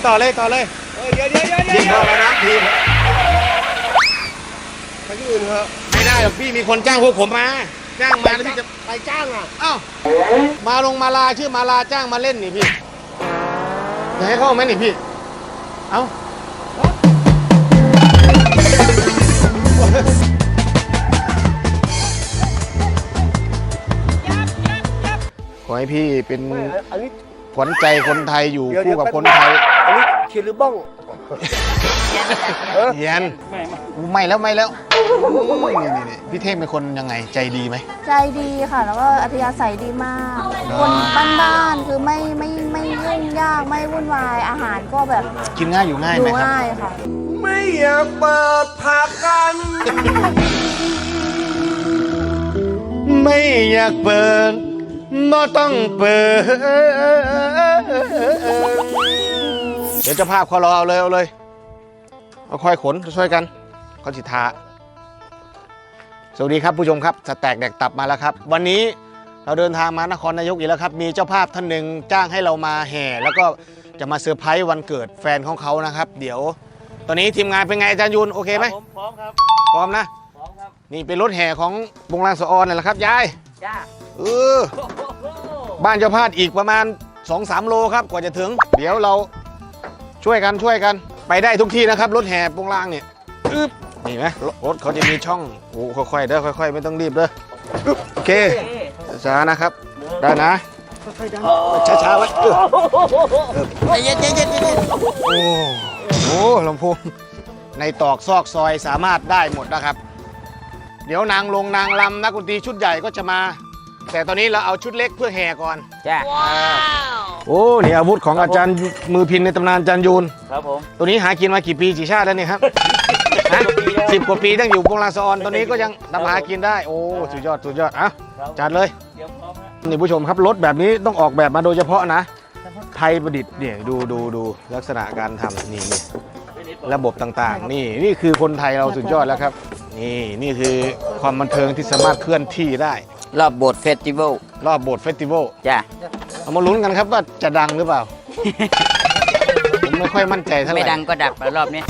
นต่อเลยต่อเลยเฮ้ยเดี๋ยวเดี๋ยวเดี๋ยวเดี๋ยิงยวเข้าแล้วนะทีมไปที่อื่นเถอะไม่ได้หรอกพี่มีคนจ้างพวกผมมา จ้างมาแล้วพี่จะไปจ้างอะเอ้ามาลงมาลาชื่อมาลาจ้างมาเล่นนี่พี่จะให้เข้าไหมนี่พี่ เอ้าขอให้พี่เป็นไม่อันนี้ข วัญใจคนไทยอยู่เดี๋ยวคู่กับเดี๋ยวคนไทยอันนี้เขียนหรือบ้องเยียนไม่แล้วไม่แล้วนี่นี่นี่พี่เท่งเป็นคนยังไงใจดีไหม ใจดีค่ะ แล้วก็อัธยาศัยดีมาก คนบ้านๆคือไม่ไม่ไม่ยุ่งยากไม่วุ่นวายอาหารก็แบบกินง่ายอยู่ง่ายดูไหมครับง่ายค่ะ ไม่อยากเปิดผักกัน ไม่อยากเปิด ไม่ต้องเปิดเดี๋ยวเจะภาพเขารอเอาเลย เอาเลย เอาค่อยขนช่วยกันเขาสิทาสวัสดีครับผู้ชมครับสแต็กแดกตับมาแล้วครับ วันนี้เราเดินทางมานครนายกอีกแล้วครับ มีเจ้าภาพท่านหนึ่งจ้างให้เรามาแห่ แล้วก็จะมาเซอร์ไพรส์วันเกิดแฟนของเขานะครับ เดี๋ยว ตอนนี้ทีมงานเป็นไงอาจารย์ยุนโอเคไหมผมพร้อมครับ พร้อมนะพร้อมครับ นี่เป็นรถแห่ของวงรางสะออนนี่แหละครับยายจ้าเออบ้านเจ้าพาดอีกประมาณ 2-3 โลครับกว่าจะถึง เดี๋ยวเราช่วยกันช่วยกัน ไปได้ทุกที่นะครับ รถแห่ปงลางเนี่ยอึ๊บนี่ไหมรถรถเขาจะมีช่องโอ้ค่อยๆเด้อค่อย ๆ ไม่ต้องรีบเด้ออึ๊บโอเคช้าๆนะครับ ได้นะช้าๆไว้เออใจเย็นใจเย็นใจเย็นโอ้โหลำโพงในตอกซอกซอยสามารถได้หมดนะครับ เดี๋ยวนางลงนางลำนักดนตรีชุดใหญ่ก็จะมา แต่ตอนนี้เราเอาชุดเล็กเพื่อแห่ก่อน จ้าโอ้นี่อาวุธของอาจารย์มือพินในตำนานอาจารย์ยูน ครับผมตัวนี้หากินมากี่ปีกี่ชาติแล้วเนี่ยครับฮะสิบกว่าปีตั้งอยู่วงลางสะออนตอนนี้ก็ยังทำหากินได้ โอ้ สุดยอด สุดยอด อะ จัดเลยเดี๋ยวพร้อมนะนี่ผู้ชมครับรถแบบนี้ต้องออกแบบมาโดยเฉพาะนะ ไทยประดิษฐ์เนี่ยดูดูดูลักษณะการทำนี่นี่ระบบต่างๆ นี่นี่คือคนไทยเราสุดยอดแล้วครับ นี่นี่คือความบันเทิงที่สามารถเคลื่อนที่ได้ รอบโบสถ์เฟสติวัลรอบโบสถ์เฟสติวัลจ้าเอามาลุ้นกันครับว่าจะดังหรือเปล่า ผมไม่ค่อยมั่นใจเท่าไหร่ ไม่ดังก็ดับรอบนี้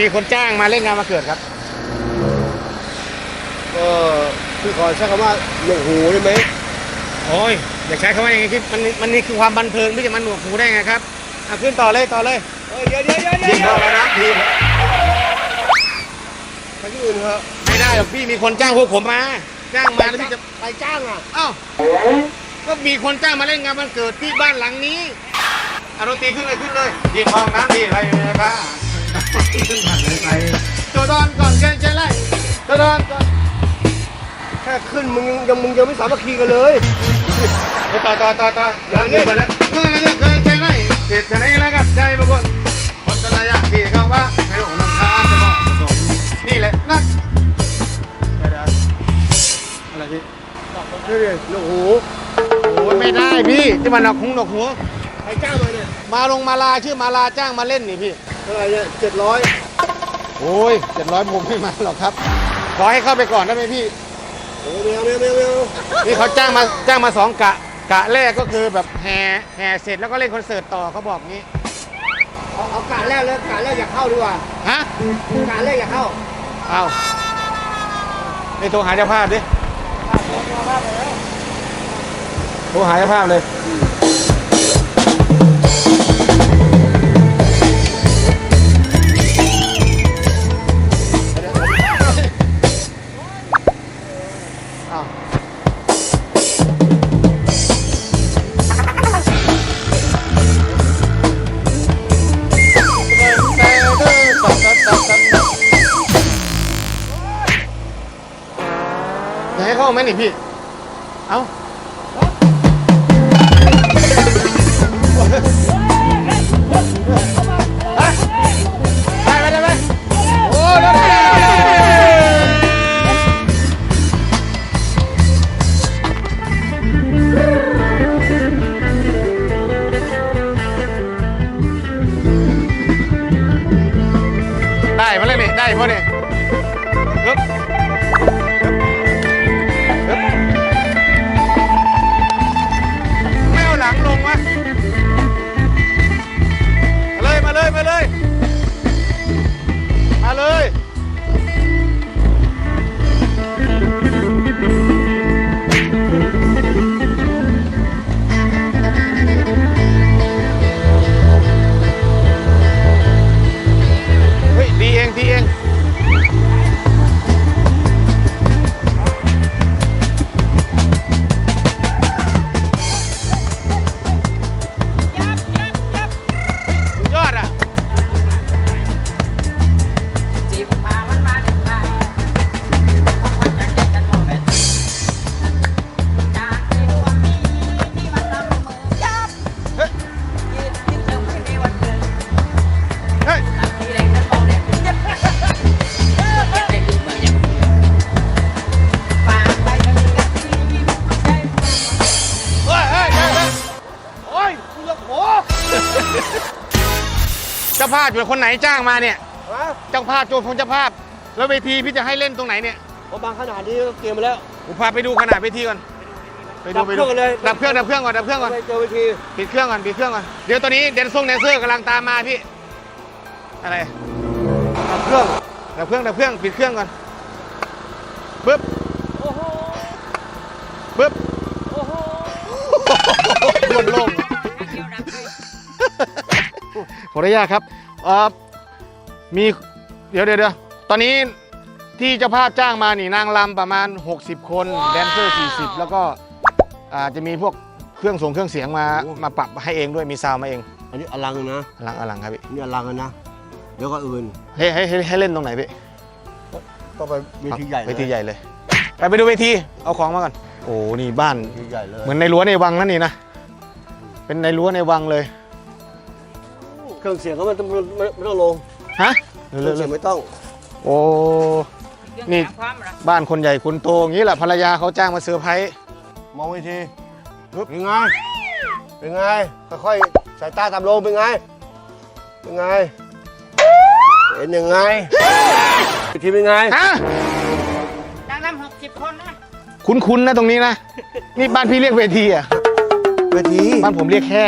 มีคนจ้างมาเล่นงานมาเกิดครับ ก็คือขอใช้คำว่าหนวกหูได้ไหมโอ้ยอย่าใช้คำว่าอย่างนี้คิดมันมันนี่คือความบันเทิงที่จะมันหนวกหูได้ไงครับอะขึ้นต่อเลยต่อเลยเฮ้ยเดี๋ยวเดี๋ยวเดี๋ยวเดี๋ยิงยวเข้าแล้วนะทีมไปที่อื่นเถอะไม่ได้หรอกพี่มีคนจ้างพวกผมมาจ้างมาแล้วพี่จะไปจ้างอะเอ้าก็มีคนจ้างมาเล่นงานวันเกิดที่บ้านหลังนี้เอาดนตรีขึ้นเลยขึ้นเลยยิงห้องน้ำดีอะไรนะครับ ตัวดอนก่อนเชิญเชิญเลยตัวดอนก่อนแค่ขึ้นมึงยังยังมึงยังไม่สามัคคีกันเลยเดี๋ยวต่อต่อต่อต่ออย่างนี้ไปแล้วเมื่อไรเคยใช่ไหมเสร็จจะไหนแล้วครับใจบางคนคนตะลายที่เขาว่าให้หลงน้ำค้างจะเหมาะสมนี่แหละนักเดี๋ยวๆอะไรพี่นี่ดิหนวกหูโอ้ยไม่ได้พี่ที่มันหนอกหูหนอกหัวใครจ้างมาเนี่ยมาลงมาลาชื่อมาลาจ้างมาเล่นนี่พี่เท่าไหร่เนี่ยเจ็ดร้อยโอ้ยเจ็ดร้อยผมไม่มาหรอกครับ ขอให้เข้าไปก่อนได้ไหมพี่ โอ้ไม่เอาไม่เอาไม่เอาไม่เอานี่เขาจ้างมาจ้างมาสองกะ กะแรกก็คือแบบแห่แห่เสร็จแล้วก็เล่นคอนเสิร์ตต่อเขาบอกงี้เอาเอาการแรกเลยการแรกอย่าเข้าดีกว่าฮะการแรกอย่าเข้าเอาไอโทรหาเจ้าภาพดิโทรหาเจ้าภาพเลย ไหมนี่พี่ เอ้า ภาพอยู่คนไหนจ้างมาเนี่ยฮะเจ้าภาพโจพงเจ้าภาพ แล้วเวทีพี่จะให้เล่นตรงไหนเนี่ยพอบางขนาดนี้ก็เกมมาแล้ว ผมพาไปดูขนาดเวทีก่อนไปดูดับไปเครื่ดูองเลยดับเครื่องดับเครื่องก่อนดับเครื่องก่อนไปเจอเวทีปิดเครื่องก่อนปิดเครื่องก่อนเดี๋ยวตอนนี้เดนซงแดนเซอร์กำลังตามมาพี่ อะไรดับเครื่องดับเครื่องดับเครื่องปิดเครื่องก่อนปึ๊บปึ๊บรวมโล่งขออนุญาตครับ เอ่อมีเดี๋ยวเดี๋ยวเดี๋ยวตอนนี้ที่เจ้าภาพจ้างมานี่นางรำประมาณ 60 คนแดนเซอร์ 40 แล้วก็อาจจะมีพวกเครื่องส่งเครื่องเสียงมามาปรับให้เองด้วยมีซาวมาเองอันนี้อลังนะ อลังอลังครับพี่นี่อลังนะ เดี๋ยวก็อื่นให้ให้ให้ให้เล่นตรงไหนพี่ต้องไปเวทีใหญ่เวทีใหญ่เลย ไปไปดูเวทีเอาของมาก่อนโอ้นี่บ้าน เวทีใหญ่เลยเหมือนในรั้วในวังนั่นนี่นะ เป็นในรั้วในวังเลย เครื่องเสียงก็ไม่ต้องไม่ไม่ต้องลงฮะเครื่เร็อวงๆเสียงไม่ต้อง โอ้นี่บ้านคนใหญ่คนโตอย่างนี้แหละภรรยาเขาจ้างมาเซอร์ไพรส์มองเวทีเป็นไงเป็นไงค่อยๆสายตาตามลงเป็นไงเป็นไงเป็นยังไงเวทีเป็นไงฮะจ้างทำหกสิบคนนะคุ้นๆนะตรงนี้นะนี่บ้านพี่เรียกเวทีอะเวทีบ้านผมเรียกแค่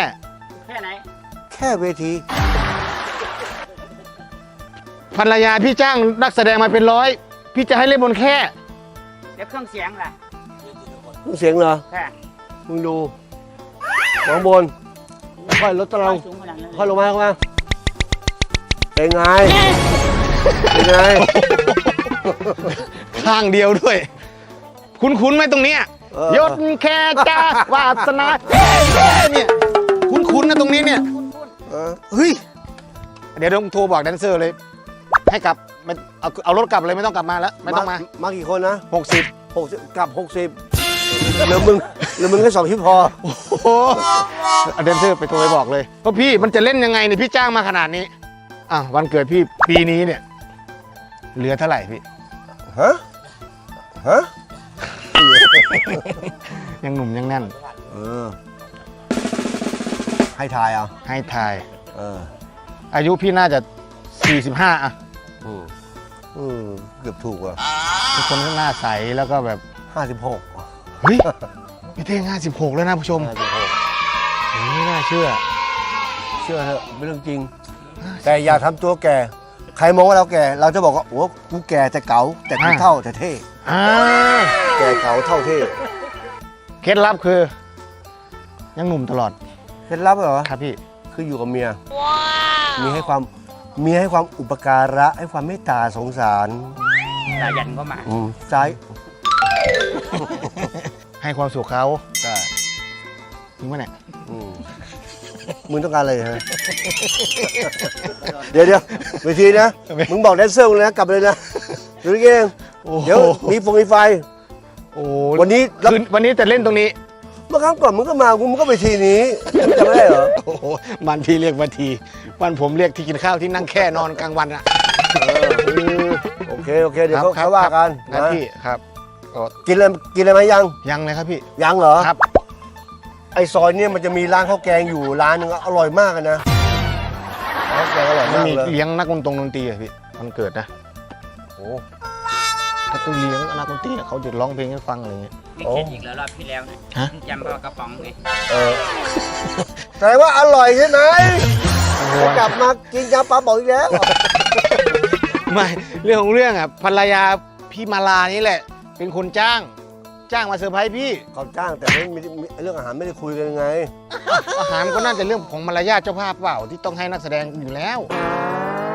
แค่ไหน แค่เวที ภรรยาพี่จ้างนักแสดงมาเป็นร้อย พี่จะให้เล่นบนแค่เดี๋ยวเครื่องเสียงล่ะมึงเสียงเหรอแค่มึงดูมองบน ค่อยลดตะเราสูงขนาดนั้นค่อยลงมาเข้ามาเป็นไง เป็นไง ข้างเดียวด้วย คุ้นๆไหมตรงเนี้ยเออ ยศแค่จ้าวาสนาเฮ้เฮ้เนี่ยคุ้นๆนะตรงนี้เนี่ย เออเฮ้ย เดี๋ยวต้องโทรบอกแดนเซอร์เลย ให้กลับไม่เอาเอารถกลับเลยไม่ต้องกลับมาแล้ว ไม่ต้องมามากี่คนนะหกสิบหกสิบกลับหกสิบเหลือมึงเหลือมึงแค่สองชิปพอโอ้โหเอาแดนเซอร์ไปโทรไปบอกเลยก็พี่มันจะเล่นยังไงเนี่ยพี่จ้างมาขนาดนี้อะวันเกิดพี่ปีนี้เนี่ย เหลือเท่าไหร่พี่ฮะฮะยังหนุ่มยังแน่น เออ ให้ทายเอาให้ทาย เออ อายุพี่น่าจะ 45 อะ อืมอืมเกือบถูกอะเป็นคนที่หน้าใสแล้วก็แบบห้าสิบหกเฮ้ยจพี่เท่ง56 แล้วนะผู้ชมห้าสิบหกไม่น่าเชื่อ เชื่อเถอะเป็นเรื่องจริง แต่อย่าทำตัวแก่ ใครมองว่าเราแก่ เราจะบอกว่าโอ้กูแก่แต่เก๋าแต่กูอ่าเท่าแต่เท่ อ่าแก่เก๋าเท่าเท่เคล็ดลับคือ ยังหนุ่มตลอดเคล็ดลับเหรอ ครับพี่ คืออยู่กับเมีย มีให้ความ เมียให้ความอุปการะให้ความเมตตาสงสารสายันก็มา อืมซ้ายให้ความสุขเขาใช่จริงปะเนี่ยอืมมึงต้องการอะไรฮะ เดี๋ยวเดี๋ยวเวทีนะ มึงบอกแดนเซอร์มึงเลยนะ กลับเลยนะดูนี่เอง โอ้เดี๋ยวมีฟงมีไฟ โอ้วันนี้รับ คืนวันนี้จะเล่นตรงนี้ เมื่อครั้งก่อนมึงก็มากูมึงก็ไปทีนี้มึงจำไม่ได้เหรอโอ้โหบ้านพี่เรียกวันทีบ้านผมเรียกที่กินข้าวที่นั่งแค่นอนกลางวันอะโอเคโอเคเดี๋ยวเขาครับเขาว่ากันครับนะพี่ครับก็กินอะไรกินอะไรไหมยังยังเลยครับพี่ยังเหรอครับ ไอซอยเนี่ยมันจะมีร้านข้าวแกงอยู่ร้านหนึงอร่อยมากเลยนะข้าวแกงอร่อยมันมากมีเลยเลี้ยงนักดนตรงดนตรีอะพี่มันเกิดนะโอ้ถ้า ต้องเลี้ยงนักดนตรีอะเขาจะร้องเพลงให้ฟังอะไรเงี้ย ไม่เข็ดอีกแล้วรอบที่แล้วนะฮะจำเอากระป๋องไงเออแสดงว่าอร่อยใช่ไหมกลับมากินยาปลาบอกอีกแล้ว ไม่เรื่องของเรื่องอะภรรยาพี่มาลานี่แหละ เป็นคนจ้าง จ้างมาเซอร์ไพรส์พี่ เขาจ้างแต่ไม่ไม่ไม่เรื่องอาหารไม่ได้คุยกันยังไง อาหารมันก็น่าจะเรื่องของมารยาทเจ้าภาพเปล่าที่ต้องให้นักแสดงอยู่แล้ว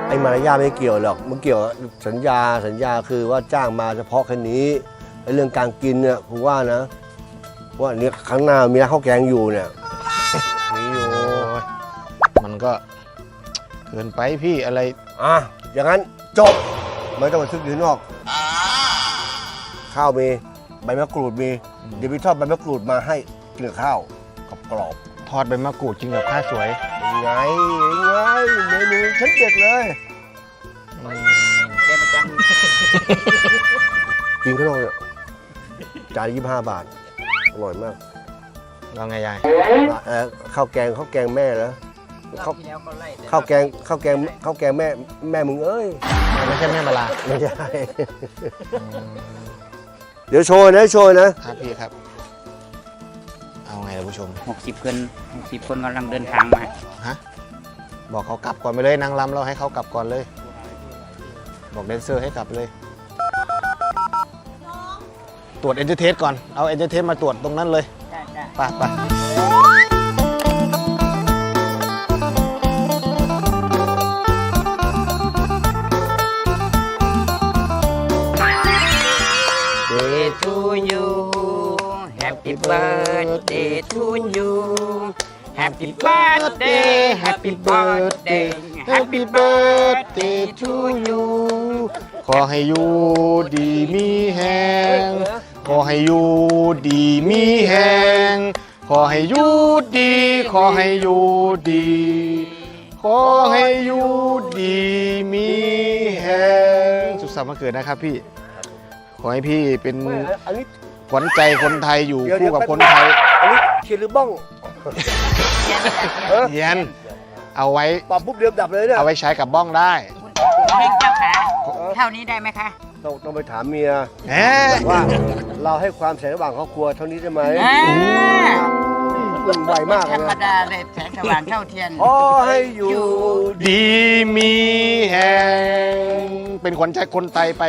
ไอ้มารยาทไม่เกี่ยวหรอกมันเกี่ยวกับสัญญาสัญญาคือว่าจ้างมาเฉพาะแค่นี้ไอ้เรื่องการกินเนี่ยผมว่านะ ว่าเนี่ยครั้างหน้ามีร้านข้าวแกงอยู่เนี่ยมีอยู่โอ้ยมันก็เกินไปพี่อะไร อะอย่างนั้นจบไม่ต้องไปซื้ออยู่ข้างนอก ข้าวมีใบมะกรูดมีอืมเดี๋ยวพี่ทอดใบมะกรูดมาให้กินกับข้าวกรอบ ทอดใบมะกรูดกินกับข้าวสวยๆยังไงยังไงเมนูชั้นเด็ดเลยอืมเดี๋ยวมาจังกินข้างนอกเนี่ยจานยี่ห้าบาท อร่อยมากว่าไงยายเอ่อข้าวแกงข้าวแกงแม่แล้วรอข้าบวที่แล้วก็ไล่แต่ข้าวแกงข้าวแกงข้าวแกงแม่แม่มึงเอ้ย ไม่ใช่แม่มาลาไม่ใช่ เดี๋ยวโชว์นะโชว์นะ ครับพี่ครับ เอาไงล่ะผู้ชมหกสิบคนหกสิบคนกำลังเดินทางมาฮะบอกเขากลับก่อนไปเลยนางรำเราให้เขากลับก่อนเลย บอกแดนเซอร์ให้กลับเลย ตรวจเอนเตอร์เทสก่อนเอาเอนเตอร์เทสมาตรวจตรงนั้นเลยได้ได้ไปไปเดทูยู แฮปปี้เบิร์ดเดย์ทูยูแฮปปี้เบิร์ดเดย์แฮปปี้เบิร์ดเดย์แฮปปี้เบิร์ดเดย์ทูยูขอให้อยู่ดีมีแหงขอให้อยู่ดีมีแหงขอให้อยู่ดี ขอให้อยู่ดี ขอให้อยู่ดีมีแหงสุขสันต์วันเกิดนะครับพี่ ขอให้พี่เป็น อันนี้ ขวัญใจคนไทยอยู่เดี๋ยวคู่กับเดี๋ยวคนไทยอันนี้เทียนหรือบ้องเออเยียนเอาไว้ปรับปุ๊บเดียวดับเลยเนี่ยเอาไว้ใช้กับบ้องได้เพ่งเจ้าขาเท่านี้ได้ไหมคะต้องต้องไปถามเมียแหมว่าเราให้ความแสงระหว่างครอบครัวเท่านี้ได้ไหมอ่ามันไวมากธเลรยรมนะดาเลยแสงสว่างเท่าเทียนขอให้อยู่ ดีมีแหงเป็นขวัญใจคนไทยไป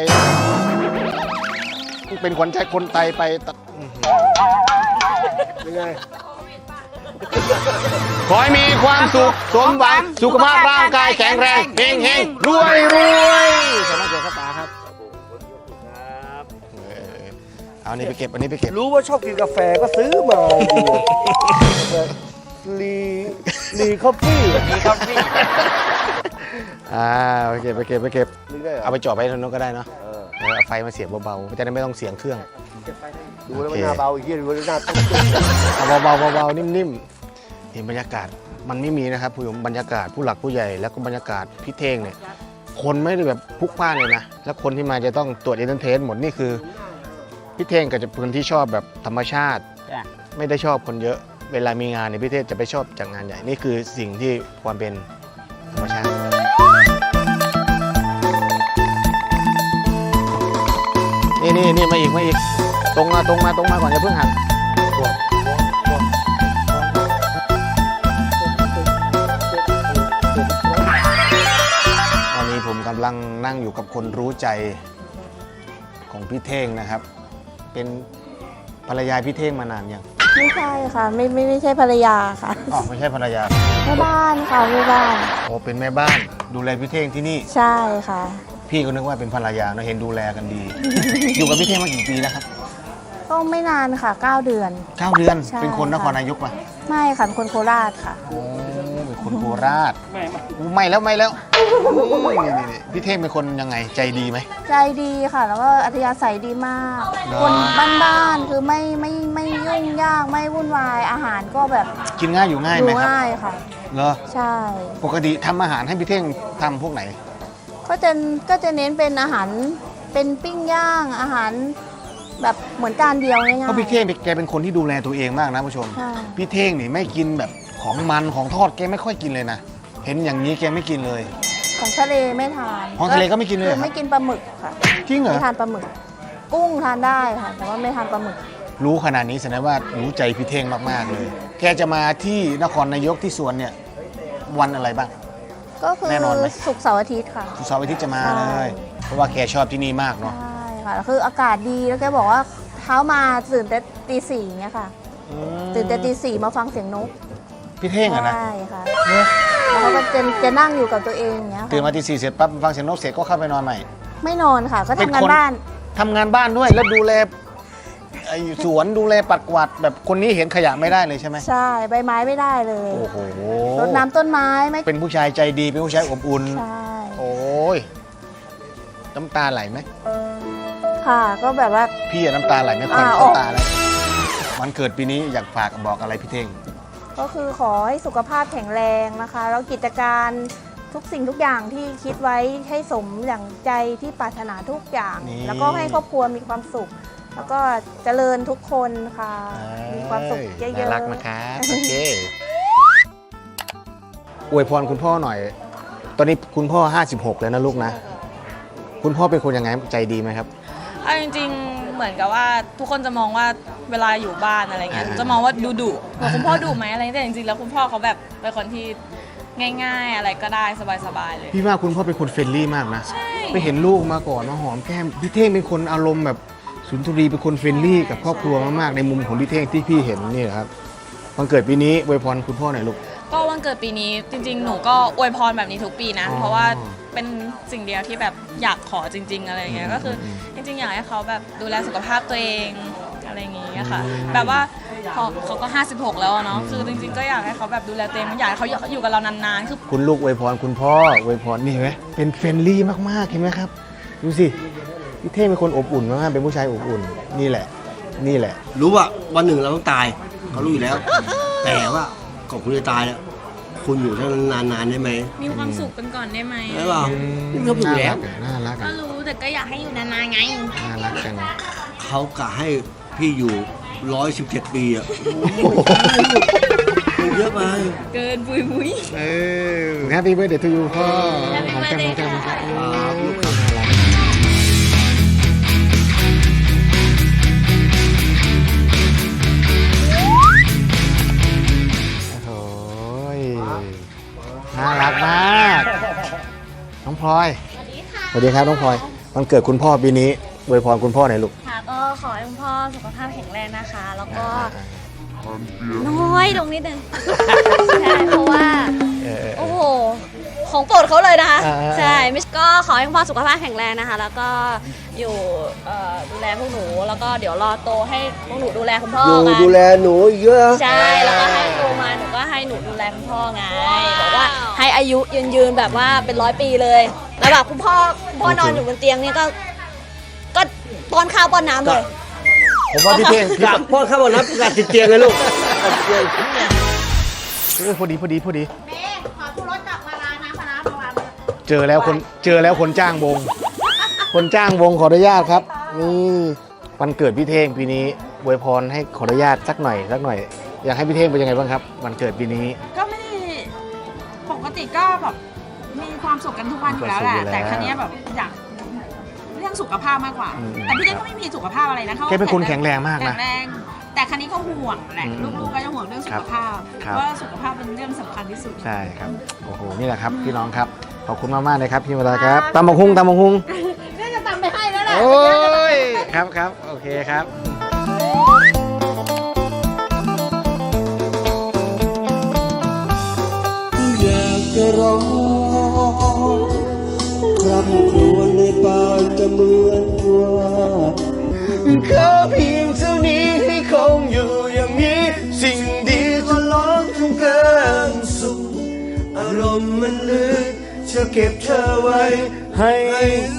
เป็นขวัญใจคนไทยไปตะเป็นไงขอให้มีความสุขสมหวังสุขภาพร่างกายแข็งแรงเฮงเฮงรวยรวยสามารถเกิดข้าตาครับเออเอาอันนี้ไปเก็บอันนี้ไปเก็บรู้ว่าชอบกินกาแฟก็ซื้อมาลีลีคอฟฟี่มีคอฟฟี่อ่าไปเก็บไปเก็บไปเก็บลีได้เหรอเอาไปจ่อไปทางโน้นก็ได้เนาะ เออเออเอาไฟมาเสียบเบาๆจะได้ไม่ต้องเสียงเครื่อง ดูแล้วโอมันเคหน้าเบาอีกทีดูแล้วหน้าตุ้มเอาเบาๆเบาๆนิ่มๆเห็นบรรยากาศมันไม่มีนะครับผู้ชมบรรยากาศผู้หลักผู้ใหญ่ แล้วก็บรรยากาศพี่เท่งเนี่ยคนไม่ได้แบบพลุกพล่านเลยนะ แล้วคนที่มาจะต้องตรวจเอนเตอร์เทนหมดนี่คือพี่เท่งก็จะเป็นคนที่ชอบแบบธรรมชาติ จ้ะไม่ได้ชอบคนเยอะ เวลามีงานเนี่ยพี่เท่งจะไปชอบจากงานใหญ่ นี่คือสิ่งที่ความเป็นธรรมชาติ นี่นี่มาอีกมาอีก ตรงมาตรงมาตรงมาก่อนอย่าเพิ่งหักตอนนี้ผมกำลังนั่งอยู่กับคนรู้ใจของพี่เท่งนะครับ เป็นภรรยาพี่เท่งมานานยังไม่ใช่ค่ะ ไม่ไม่ไม่ใช่ภรรยาค่ะอ๋อไม่ใช่ภรรยาแม่บ้านค่ะแม่บ้านโอ้เป็นแม่บ้านดูแลพี่เท่งที่นี่ ใช่ค่ะ พี่ก็นึกว่าเป็นภรรยาเนอะเห็นดูแลกันดี อยู่กับพี่เท่งมากี่ปีแล้วครับก็ไม่นานค่ะ 9 เดือน เก้าเดือนใช่เป็นคนนครค่ะ นายกป่ะไม่ค่ะเป็นคนโคราชค่ะ โอ้เป็นคนโคราชอู้ไม่แล้วไม่แล้วอุ้ยนี่นี่นี่พี่เท่งเป็นคนยังไงใจดีไหม ใจดีค่ะ แล้วก็อัธยาศัยดีมากเหรอ คนบ้านๆคือไม่ไม่ไม่ยุ่งยากไม่วุ่นวายอาหารก็แบบกินง่ายอยู่ง่ายดูไหมครับง่ายค่ะ เหรอใช่ ปกติทำอาหารให้พี่เท่งทำพวกไหน ก็จะก็จะเน้นเป็นอาหารเป็นปิ้งย่างอาหารแบบเหมือนจานเดียวง่ายเพราะพี่เท่งแกเป็นคนที่ดูแลตัวเองมากนะผู้ชม ใช่ พี่เท่งนี่ไม่กินแบบของมันของทอดแกไม่ค่อยกินเลยนะ เห็นอย่างนี้แกไม่กินเลย ของทะเลไม่ทานของทะเลก็ไม่กินเลยเหรคืออครับไม่กินปลาหมึกค่ะจริงเหรอ ไม่ทานปลาหมึก กุ้งทานได้ค่ะ แต่ว่าไม่ทานปลาหมึก รู้ขนาดนี้แสดงว่ารู้ใจพี่เท่งมากๆเลย แกจะมาที่นครนายกที่สวนเนี่ยวันอะไรบ้าง ก็คือแน่นอนไหม ศุกร์เสาร์อาทิตย์ค่ะสุกร์เสาร์อาทิตย์จะมาใช่เลยเพราะว่าแกชอบที่นี่มากเนาะใช่ค่ะคืออากาศดีแล้วแกบอกว่าเช้ามาตื่นแต่ตีสี่เงี้ยค่ะตื่นแต่ตีสี่มาฟังเสียงนกพี่เท่งอะนะใช่ค่ะแล้วเขาก็จะจะนั่งอยู่กับตัวเองอย่างเงี้ยค่ะตื่นมาทีสี่เสร็จปั๊บฟังเสียงนกเสร็จก็เข้าไปนอนใหม่ ไม่นอนค่ะ ก็เป็นทำงานคนบ้าน ทำงานบ้านด้วยแล้วดูแล ไอ้สวนดูแลปัดกวาดแบบคนนี้เห็นขยะไม่ได้เลยใช่ไหมใช่ใบไม้ไม่ได้เลยโอ้โหรดน้ำต้นไม้ไม่เป็นผู้ชายใจดีเป็นผู้ชายอบอุ่นใช่โอ้ยน้ำตาไหลไหมค่ะก็แบบว่าพี่อะน้ำตาไหลไหมควันอ่าเข้าออกตาแล้ววันเกิดปีนี้อยากฝากบอกอะไรพี่เท่งก็คือขอให้สุขภาพแข็งแรงนะคะ แล้วกิจการทุกสิ่งทุกอย่างที่คิดไว้ให้สมอย่างใจที่ปรารถนาทุกอย่าง แล้วก็ให้ครอบครัวมีความสุข แล้วก็เจริญทุกคนค่ะ มีความสุขเยอะๆน่ารักนะครับโอเคอวยพรคุณพ่อหน่อย ตอนนี้คุณพ่อ 56 แล้วนะลูกนะ คุณพ่อเป็นคนยังไงใจดีไหมครับเอาจริงๆ เหมือนกับว่าทุกคนจะมองว่าเวลาอยู่บ้านอะไรเงี้ยอ่าจะมองว่าดูดุบอกคุณพ่อดุไหมอะไรแต่จริงๆ แล้วคุณพ่อเขาแบบเป็นคนที่ง่าย ๆ อะไรก็ได้สบายๆเลย พี่ว่าคุณพ่อเป็นคนเฟรนลี่มากนะไปเห็นลูกมาก่อนมาหอมแก้มพี่เท่งเป็นคนอารมณ์แบบ สุนทรีเป็นคนเฟรนลี่กับครอบครัวมากๆในมุมของพี่เท่งที่พี่เห็นนี่แหละครับวันเกิดปีนี้อวยพรคุณพ่อหน่อยลูก ก็วันเกิดปีนี้จริง ๆ หนูก็อวยพรแบบนี้ทุกปีนะ อ๋อเพราะว่าเป็นสิ่งเดียวที่แบบอยากขอจริง ๆ อะไรเงี้ยก็คืออมจริง ๆ อยากให้เขาแบบดูแลสุขภาพตัวเองอะไรอย่างงี้ค่ะ แบบว่าเขาเขาก็ 56 แล้วอะเนาะคือจริง ๆ ก็อยากให้เขาแบบดูแลตัวเองอยากให้เขาอยู่กับเรานานๆคือ คุณลูกอวยพรคุณพ่ออวยพรนี่เห็นไหมเป็นเฟรนลี่มากๆเห็นไหมครับ ดูสิ พี่เท่งเป็นคนอบอุ่นมากๆเป็นผู้ชายอบอุ่น นี่แหละ นี่แหละ รู้ว่าวันหนึ่งเราต้องตายเขารู้อยู่แล้ว แต่ว่าก่อนคุณจะตายเนี่ยคุณอยู่ท่านนานๆได้ไหมมีความสุขกันก่อนได้ไหมได้เปล่านี่เขาอยู่แล้วน่ารักก็อะรู้แต่ก็อยากให้อยู่นานๆไง น่ารักจังเขากะให้พี่อยู่ร้อยสิบเจ็ดปีอะมันเยอะไปเกินปุยมุยเออ Happy birthday to you พ่อ Happy หอมแก้มหอมแก้มหอมแก้มครั น้องพลอยสวัสดีครับน้องพลอยวันเกิดคุณพ่อปีนี้อวยพรคุณพ่อหน่อยลูกค่ะก็ขอให้คุณพ่อสุขภาพแข็งแรงนะคะ แล้วก็น้อยลงนิดนึงใช่เพราะว่า เออเออเอโอ้อโห ของโปรดเขาเลยนะคะอ่าอ่า ใช่ไม่ก็ขอให้คุณพ่อสุขภาพแข็งแรงนะคะ แล้วก็อยู่เอ่อดูแลพวกหนู แล้วก็เดี๋ยวรอโตให้พวกหนูดูแลคุณพ่ออยู่กันดูแลหนูเยอะใช่ แล้วก็ให้โตมาหนูก็ให้หนูดูแลคุณพ่อไงบอกว่าให้อายุยืนยืนๆแบบว่าเป็นร้อยปีเลย แล้วแบบคุณพ่อคุณพ่อนอนอยู่บนเตียงเนี่ยก็ ก็ป้อนข้าวป้อนน้ำเลย ผมว่าพี่เท่งพี่กลับพ่อเข้ามานับกลับติดเตียงเลยลูกกลับเตียงเออพอดีพอดีพอดี เจอแล้วคนเจอแล้วคนจ้างวง คนจ้างวงขออนุญาตครับ นี่วันเกิดพี่เท่งปีนี้อวยพรให้ขออนุญาตสักหน่อยสักหน่อย อยากให้พี่เท่งเป็นยังไงบ้างครับวันเกิดปีนี้ ก็ไม่ได้ปกติก็แบบมีความสุขกันทุกวันอยู่แล้วแหละ มีความสุขอยู่แล้วแต่ครั้นี้ยแบบอยากเรื่องสุขภาพมากกว่า อืมแต่พี่เล็กก็ไม่มีสุขภาพอะไรนะเขาแกเป็นคนแข็งแรงมากนะแข็งแรง แต่ครั้นี้ก็ห่วงแหละอืมลูกๆก็จะห่วงเรื่องสุขภาพครับ เพราะว่าสุขภาพเป็นเรื่องสำคัญที่สุด ใช่ครับ โอ้โห นี่แหละครับพี่น้องครับ ขอบคุณมากๆเลยครับพี่มาลาครับตำบักฮุงตำบักฮุงน่าจะตามไปให้แล้วแหละโอ้ยครับครับโอเคครับอยากจะร้องครำครวญในป่าจะเหมือนว่าขอเพีย เก็บเธอไว้ให้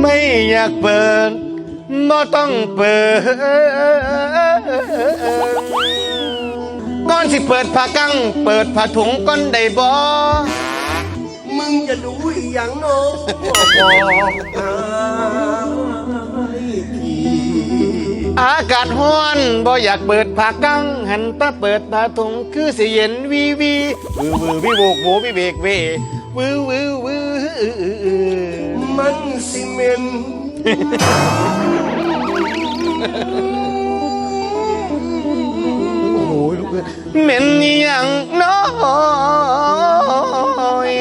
ไม่อยากเปิดบ่ต้องเปิด ก่อนสิเปิดผ้ากั้งเปิดผ้าถุงก้อนได้บ่มึงจะดูอีกอย่างโน้บอกอากาศร้อนบ่อยากเปิดผ้ากั้งหันตาเปิดผ้าถุงคือสิเย็นวีวีวือวือวิโวกโววิเบกเววือวือวือ นต์โอ้โหลูกเอ้ยเหม็นอหย่างน้อย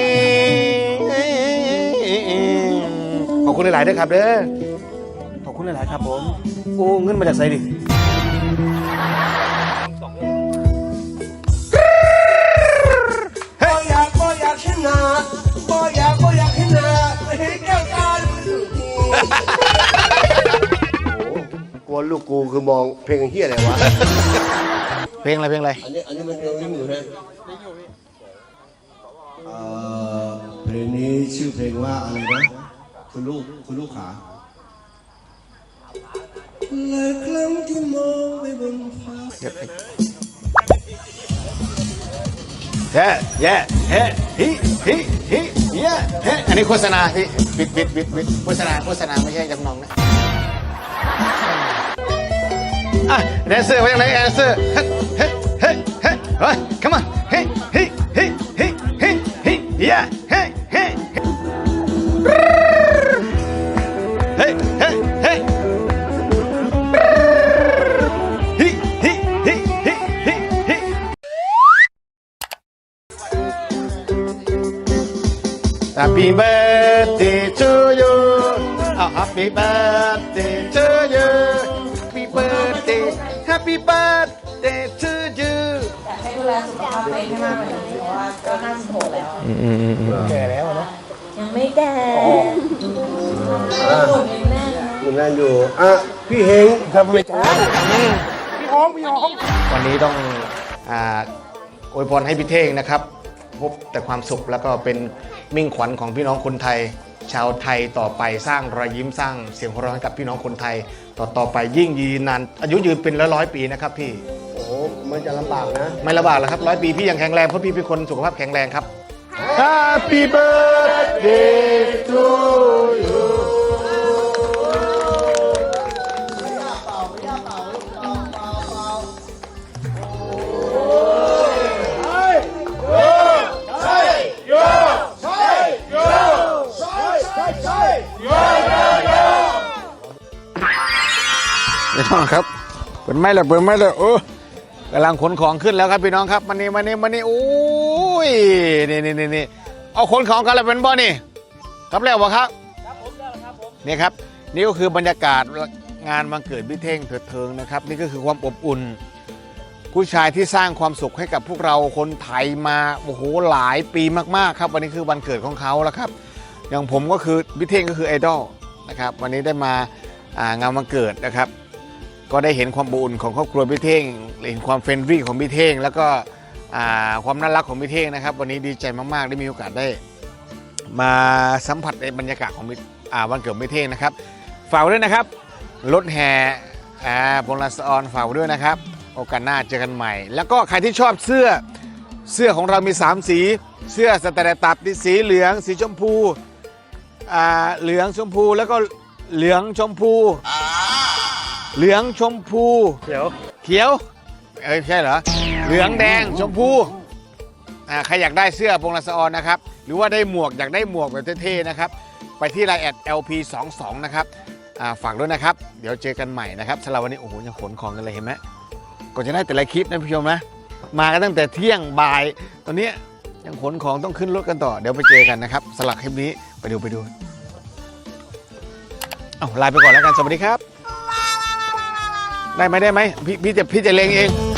ขอบคุณหลายๆด้วยครับเด้อขอบคุณหลายๆครับผมโอ้เงินมาจากไสดิบ่อยากบ่อยากชนะ ลัวลูกกูคือมองเพลงเฮียอะไรวะ เพลงอะไรเพลงอะไร อันนี้อันนี้มันยังอยู่นะเอ่อเพลงนี้ชื่อเพลงว่าอะไรนะคุณลูกคุณลูกขาหลายครั้งที่มองไปบนฟ้าแย่แย่เฮ้ฮิฮิฮิเย่เฮ้อันนี้โฆษณาพี่ปิดปิดปิดปิดโฆษณาโฆษณาไม่ใช่จำนองนะ อะแดนเซอร์ไว้ยังไงแดนเซอร์เฮ้เฮ้เฮ้เฮ้เฮ้ come on เฮ้เฮ้เฮ้เฮ้เฮ้เฮ้เย่เฮ้เฮ้เฮ้เฮ้เฮ้ฮิฮิฮิฮิฮิฮิ Happy birthday to you อ้าว Happy birthday Happy birthday to you ให้ดูแลสุขภาพตัวเองให้มากกว่านี้เพราะว่าก็ห้าสิบหกแล้วแก่แล้วนะยังไม่แก่คุณแม่อยู่ อะ พี่เฮงทำไมจ้าวันนี้ต้องอ่าอวยพรให้พี่เท่งนะครับ พบแต่ความสุขแล้วก็เป็นมิ่งขวัญของพี่น้องคนไทย ชาวไทยต่อไปสร้างรอยยิ้มสร้างเสียงหัวเราะให้กับพี่น้องคนไทย ต่อต่อไปยิ่งยืนนานอายุยืนเป็นร้อยร้อยๆปีนะครับพี่โอ้โหมันจะลำบากนะ ไม่ระบาดแล้วครับร้อยปีพี่ยังแข็งแรงเพราะพี่เป็นคนสุขภาพแข็งแรงครับ Happy birthday to you ครับเปิดไม่เลยเปิดไม่เลยโอ้กำลังขนของขึ้นแล้วครับพี่น้องครับมันนี่มันนี่มันนี่โอ้ยนี่นี่นี่นี่เอาขนของกันแล้วเป็นบ่นี่ครับแล้ววะครับครับผมแล้วครับผมนี่ครับนี่ก็คือบรรยากาศงานวันเกิดพี่เท่งเถิดเทิงนะครับ นี่ก็คือความอบอุ่น ผู้ชายที่สร้างความสุขให้กับพวกเราคนไทยมาโอ้โหหลายปีมากๆครับ วันนี้คือวันเกิดของเขาแล้วครับ อย่างผมก็คือพี่เท่งก็คือไอดอลนะครับ วันนี้ได้มาอ่างานวันเกิดนะครับ ก็ได้เห็นความบอุ่นของครอบครัวพี่เท่งเห็นความเฟรนดี้ของพี่เท่ง แล้วก็อ่าความน่ารักของพี่เท่งนะครับ วันนี้ดีใจมาก ๆ ได้มีโอกาสได้ มาสัมผัสในบรรยากาศของอ่าวันเกิดพี่เท่งนะครับ ฝากไว้ด้วยนะครับรถแห่อ่าพลสออนฝากไว้ด้วยนะครับ โอกาสหน้าเจอกันใหม่ แล้วก็ใครที่ชอบเสื้อเสื้อของเรามี 3 สี เสื้อสแตนดาร์ดตับสีเหลือง สีชมพูอ่าเหลืองชมพูแล้วก็เหลืองชมพู เหลืองชมพู เดี๋ยวเขียว เอ้ยใช่เหรอ เหลืองแดงชมพู อ่าใครอยากได้เสื้อพงรัสออนนะครับ หรือว่าได้หมวกอยากได้หมวกแบบเท่ๆนะครับ ไปที่ไลน์แอด LP22 นะครับ อ่าฝากด้วยนะครับ เดี๋ยวเจอกันใหม่นะครับสำหรับวันนี้โอ้โหยังขนของกันเลยเห็นไหมก่อนจะได้แต่ละคลิปนะผู้ชมนะ มากันตั้งแต่เที่ยงบ่าย ตอนนี้ยังขนของต้องขึ้นรถกันต่อ เดี๋ยวไปเจอกันนะครับสำหรับคลิปนี้ไปดูไปดู เอาลาไปก่อนแล้วกันสวัสดีครับ ได้ไหมได้ไหมพี่พี่จะพี่จะเลงเอง